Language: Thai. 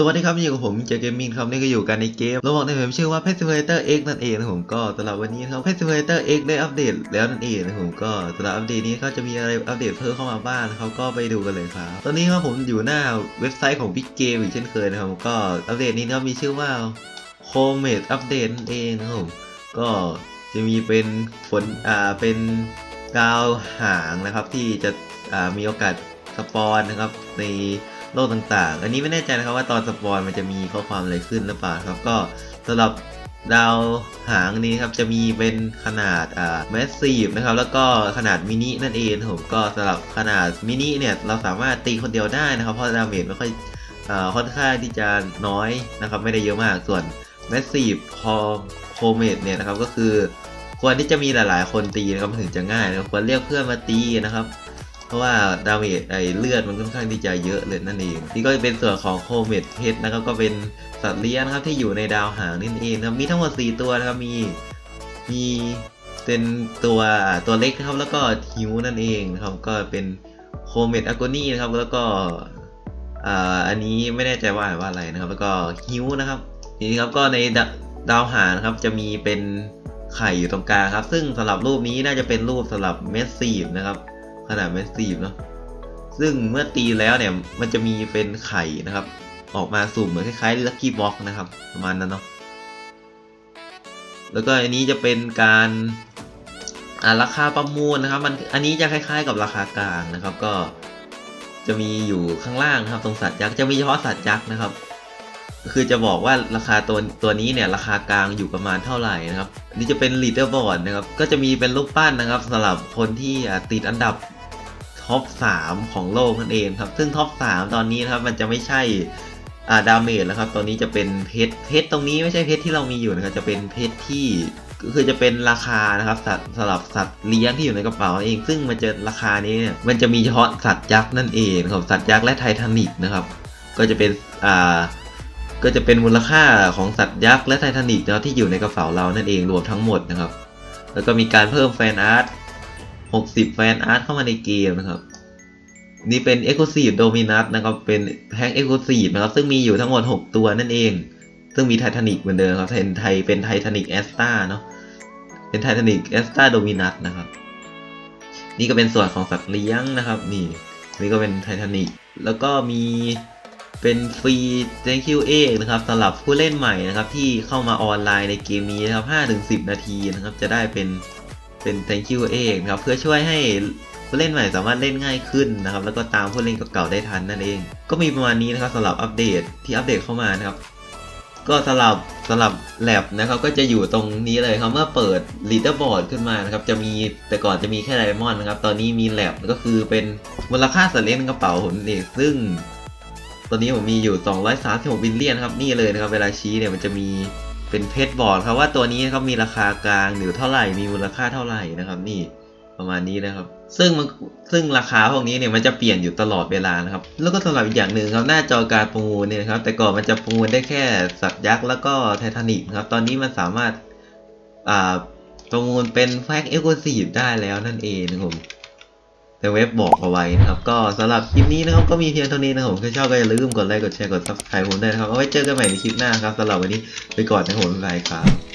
สวัสดีครับอยู่กับผมเจเกมมิ่งครับนี่ก็อยู่กันในเกมระหว่างในผมชื่อว่า Pet Simulator X นั่นเองนะผมก็สำหรับวันนี้ครับ Pet Simulator X ได้อัปเดตแล้วนั่นเองนะผมก็สำหรับอัปเดตนี้เขาจะมีอะไรอัปเดตเพิ่มเข้ามาบ้างนะครับก็ไปดูกันเลยครับตอนนี้ครับผมอยู่หน้าเว็บไซต์ของ Big Game อีกเช่นเคยนะครับก็อัปเดตนี้ก็มีชื่อว่า c o m e t Update นั่นเองนะผมก็จะมีเป็นฝนอ่าเป็นดาวหางนะครับที่จะอ่ามีโอกาสสปอนนะครับใน โลกต่างๆ อันนี้ไม่แน่ใจนะครับว่าตอนสปอยมันจะมีข้อความอะไรขึ้นหรือเปล่าครับก็สำหรับดาวหางนี้ครับจะมีเป็นขนาดอ่าแมสซีฟนะครับแล้วก็ขนาดมินินั่นเองผมก็สำหรับขนาดมินิเนี่ยเราสามารถตีคนเดียวได้นะครับ เพราะดาเมจไม่ค่อยอ่าค่อนข้างที่จะน้อยนะครับไม่ได้เยอะมากส่วนแมสซีฟคอโคเมดเนี่ยนะครับก็คือควรที่จะมีหลายๆ คนตีนะครับถึงจะง่ายนะครับควรเรียกเพื่อนมาตีนะครับ เพราะว่าดาเมจไอเลือดมันค่อนข้างที่จะเยอะเลยนั่นเองนี่ก็เป็นส่วนของโคเมดเพชรนะครับก็เป็นสัตว์เลี้ยงนะครับที่อยู่ในดาวหางนั่นเองนะครับมีทั้งหมด 4 ตัวนะครับมีมีเป็นตัวตัวเล็กนะครับแล้วก็ฮิวนั่นเองนะครับก็เป็นโคเมดอากนี่นะครับแล้วก็อ่าอันนี้ไม่แน่ใจว่าอ่านว่าอะไรนะครับ แล้วก็ฮิวนะครับนี่ครับก็ในดาวหางนะครับจะมีเป็นไข่อยู่ตรงกลางครับ ซึ่งสำหรับรูปนี้น่าจะเป็นรูปสำหรับเมสซีฟนะครับ ขนาดแมสซีฟเนาะซึ่งเมื่อตีแล้วเนี่ยมันจะมีเป็นไข่นะครับ ออกมาสุ่มเหมือนคล้ายๆลัคกี้บ็อกนะครับประมาณนั้นเนาะแล้วก็อันนี้จะเป็นการอ่าราคาประมูลนะครับ มันอันนี้จะคล้าย ๆ กับราคากลางนะครับ ก็จะมีอยู่ข้างล่างนะครับตรงสัตว์ยักษ์จะมีเฉพาะสัตว์ยักษ์นะครับ คือจะบอกว่าราคาตัวตัวนี้เนี่ยราคากลางอยู่ประมาณเท่าไหร่นะครับนนี่จะเป็นลีดเดอร์บอร์ดนะครับ ก็จะมีเป็นรูปปั้นนะครับสำหรับคนที่ติดอันดับ ท็อป 3 ของโลกนั่นเองครับ ซึ่งท็อป 3 ตอนนี้นะครับมันจะไม่ใช่อ่าดาเมจแล้วครับ ตอนนี้จะเป็นเพชรเพชรตรงนี้ไม่ใช่เพชรที่เรามีอยู่นะครับ จะเป็นเพชรที่ก็คือจะเป็นราคานะครับสัตว์สำหรับสัตว์เลี้ยงที่อยู่ในกระเป๋าเอง ซึ่งมันจะราคานี้เนี่ยมันจะมีเฉพาะสัตว์ยักษ์นั่นเองครับสัตว์ยักษ์และไททานิกนะครับ ก็จะเป็นอ่าก็จะเป็นมูลค่าของสัตว์ยักษ์และไททานิกนะที่อยู่ในกระเป๋าเรานั่นเองรวมทั้งหมดนะครับ แล้วก็มีการเพิ่มแฟนอาร์ต 60 แฟนอาร์ตเข้ามาในเกมนะครับ นี่เป็น Exclusive Dominus นะครับ เป็นแพ็ค Exclusive นะครับ ซึ่งมีอยู่ทั้งหมด 6 ตัวนั่นเอง ซึ่งมีไททานิกเหมือนเดิมครับเป็นไทเป็นไททานิกแอสตาเนาะ เป็นไททานิกแอสตาโดมินัสนะครับ นี่ก็เป็นส่วนของสัตว์เลี้ยงนะครับ นี่ นี่ก็เป็นไททานิกแล้วก็มีเป็นฟรี thank you เองนะครับสำหรับผู้เล่นใหม่นะครับที่เข้ามาออนไลน์ในเกมนี้นะครับ5-10 นาทีนะครับจะได้เป็น เป็น thank you เองนะครับเพื่อช่วยให้ผู้เล่นใหม่สามารถเล่นง่ายขึ้นนะครับ แล้วก็ตามผู้เล่นเก่าๆได้ทันนั่นเอง ก็มีประมาณนี้นะครับสำหรับอัปเดตที่อัปเดตเข้ามานะครับ ก็สำหรับสำหรับแลบนะครับก็จะอยู่ตรงนี้เลยครับเมื่อเปิด leaderboard ขึ้นมานะครับจะมีแต่ก่อนจะมีแค่ไดมอนด์นะครับตอนนี้มีแลบก็คือเป็นมูลค่าสัตว์เลี้ยงในกระเป๋าผมเองซึ่ง ตอนนี้ผมมีอยู่ 236บิลเลียนครับนี่เลยนะครับเวลาชี้เนี่ยมันจะมี เป็นเพชรบอร์ดครับว่าตัวนี้เขามีราคากลางหรือเท่าไหร่มีมูลค่าเท่าไหร่นะครับนี่ประมาณนี้นะครับ ซึ่งมันซึ่งราคาพวกนี้เนี่ยมันจะเปลี่ยนอยู่ตลอดเวลานะครับ แล้วก็สำหรับอีกอย่างหนึ่งครับหน้าจอการประมูลเนี่ยนะครับแต่ก่อนมันจะประมูลได้แค่สัตว์ยักษ์แล้วก็ไททานิกครับตอนนี้มันสามารถประมูลเป็นแพ็กเอ็กซ์คลูซีฟได้แล้วนั่นเองนะครับผม ในเว็บบอกเอาไว้นะครับก็สำหรับคลิปนี้นะครับก็มีเพียงเท่านี้นะครับผมถ้าชอบก็อย่าลืมกดไลค์กดแชร์กด subscribe ผมด้วยนะครับเอาไว้เจอกันใหม่ในคลิปหน้าครับสำหรับวันนี้ไปก่อนนะครับผมบ๊ายบายครับ